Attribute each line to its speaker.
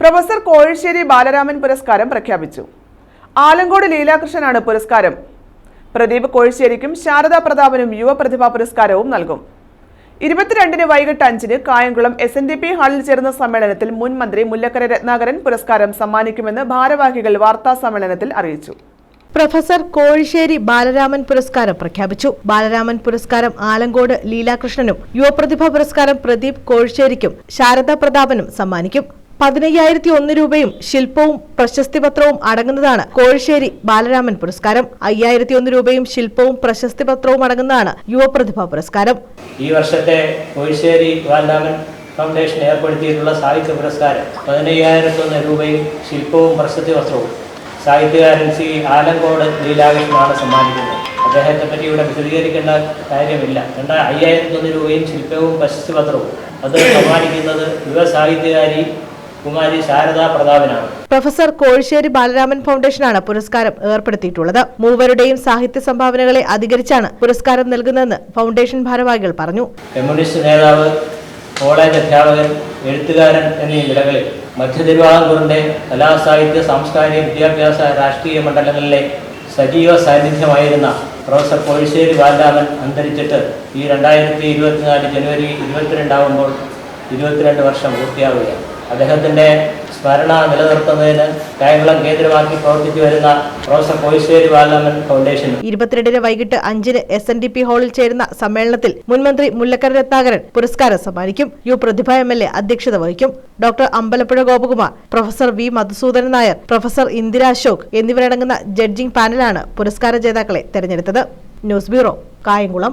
Speaker 1: Professor Kozhissery Balaraman പുരസ്കാരം പ്രഖ്യാപിച്ചു. ആലങ്കോട് ലീലാകൃഷ്ണനാണ് പുരസ്കാരം. പ്രദീപ് കോഴിശ്ശേരിക്കും ശാരദാ പ്രതാപനും യുവപ്രതിഭാ പുരസ്കാരവും നൽകും. ഇരുപത്തിരണ്ടിന് വൈകിട്ട് അഞ്ചിന് Kayamkulam S N D P ഹാളിൽ ചേർന്ന സമ്മേളനത്തിൽ മുൻ മന്ത്രി മുല്ലക്കര രത്നാകരൻ പുരസ്കാരം സമ്മാനിക്കുമെന്ന് ഭാരവാഹികൾ വാർത്താ സമ്മേളനത്തിൽ അറിയിച്ചു.
Speaker 2: പ്രൊഫസർ കോഴിശ്ശേരി ബാലരാമൻ പുരസ്കാരം പ്രഖ്യാപിച്ചു. ബാലരാമൻ പുരസ്കാരം ആലങ്കോട് ലീലാകൃഷ്ണനും യുവപ്രതിഭ പുരസ്കാരം പ്രദീപ് കോഴിശ്ശേരിക്കും ശാരദാ പ്രതാപനും സമ്മാനിക്കും. പതിനയ്യായിരത്തി ഒന്ന് രൂപയും ശില്പവും പ്രശസ്തിപത്രവും അടങ്ങുന്നതാണ് കോഴിശ്ശേരി ബാലരാമൻ പുരസ്കാരം. അയ്യായിരത്തി ഒന്ന് രൂപയും ശില്പവും പ്രശസ്തിപത്രവും അടങ്ങുന്നതാണ് യുവപ്രതിഭ പുരസ്കാരം.
Speaker 3: ഈ വർഷത്തെ കോഴിശ്ശേരി ബാലരാമൻ ഫൗണ്ടേഷൻ ഏർപ്പെടുത്തിയിട്ടുള്ള സാഹിത്യ പുരസ്കാരം പതിനയ്യായിരത്തൊന്ന് രൂപയും ശില്പവും പ്രശസ്തി വസ്ത്രവും സാഹിത്യകാരൻ സി ആലങ്കോട് ലീലാകൃഷ്ണനാണ് സമ്മാനിക്കുന്നത്. അദ്ദേഹത്തെ പറ്റി ഇവിടെ വിശദീകരിക്കേണ്ട കാര്യമില്ല. എന്നാൽ അയ്യായിരത്തൊന്ന് രൂപയും ശില്പവും പ്രശസ്തി പത്രവും അത് സമ്മാനിക്കുന്നത് യുവ സാഹിത്യകാരി കുമാരി ശാരദാ പ്രതാപനാണ്.
Speaker 2: പ്രൊഫസർ കോഴിശ്ശേരി ബാലരാമൻ ഫൗണ്ടേഷനാണ് പുരസ്കാരം ഏർപ്പെടുത്തിയിട്ടുള്ളത്. മൂവരുടെയും സാഹിത്യ സംഭാവനകളെ അധികരിച്ചാണ് പുരസ്കാരം നൽകുന്നതെന്ന് ഫൗണ്ടേഷൻ ഭാരവാഹികൾ പറഞ്ഞു.
Speaker 3: കമ്മ്യൂണിസ്റ്റ് നേതാവ് കോളേജ് അധ്യാപകൻ എഴുത്തുകാരൻ എന്നീ നിലകളിൽ മധ്യ തിരുവിതാംകൂറിന്റെ കലാസാഹിത്യ സാംസ്കാരിക വിദ്യാഭ്യാസ രാഷ്ട്രീയ മണ്ഡലങ്ങളിലെ സജീവ സാന്നിധ്യമായിരുന്ന പ്രൊഫസർ കോഴിശ്ശേരി ബാലരാമൻ അന്തരിച്ചിട്ട് ഈ രണ്ടായിരത്തി ഇരുപത്തിനാല് ജനുവരി ഇരുപത്തിരണ്ടാവുമ്പോൾ ഇരുപത്തിരണ്ട് വർഷം പൂർത്തിയാവുകയാണ്. അദ്ദേഹത്തിന്റെ സ്മരണ നിലനിർത്തുന്നതിന് കായംകുളം കേന്ദ്രമാക്കി പ്രവർത്തിച്ചു വരുന്ന പ്രൊഫസർ കോഴിശ്ശേരി ബാലമൻ ഫൗണ്ടേഷൻ.
Speaker 2: ഇരുപത്തിരണ്ടിന് വൈകിട്ട് അഞ്ചിന് എസ് എൻ ഡി പി ഹാളിൽ ചേരുന്ന സമ്മേളനത്തിൽ മുൻമന്ത്രി മുല്ലക്കര രത്നാകരൻ പുരസ്കാരം സമ്മാനിക്കും. U Prathibha M L A അധ്യക്ഷത വഹിക്കും. Doctor Ambalappuzha Gopakumar professor V Madhusoodanan Nair professor Indira Ashok എന്നിവരടങ്ങുന്ന ജഡ്ജിംഗ് പാനലാണ് പുരസ്കാര ജേതാക്കളെ തെരഞ്ഞെടുത്തത്. News bureau Kayamkulam.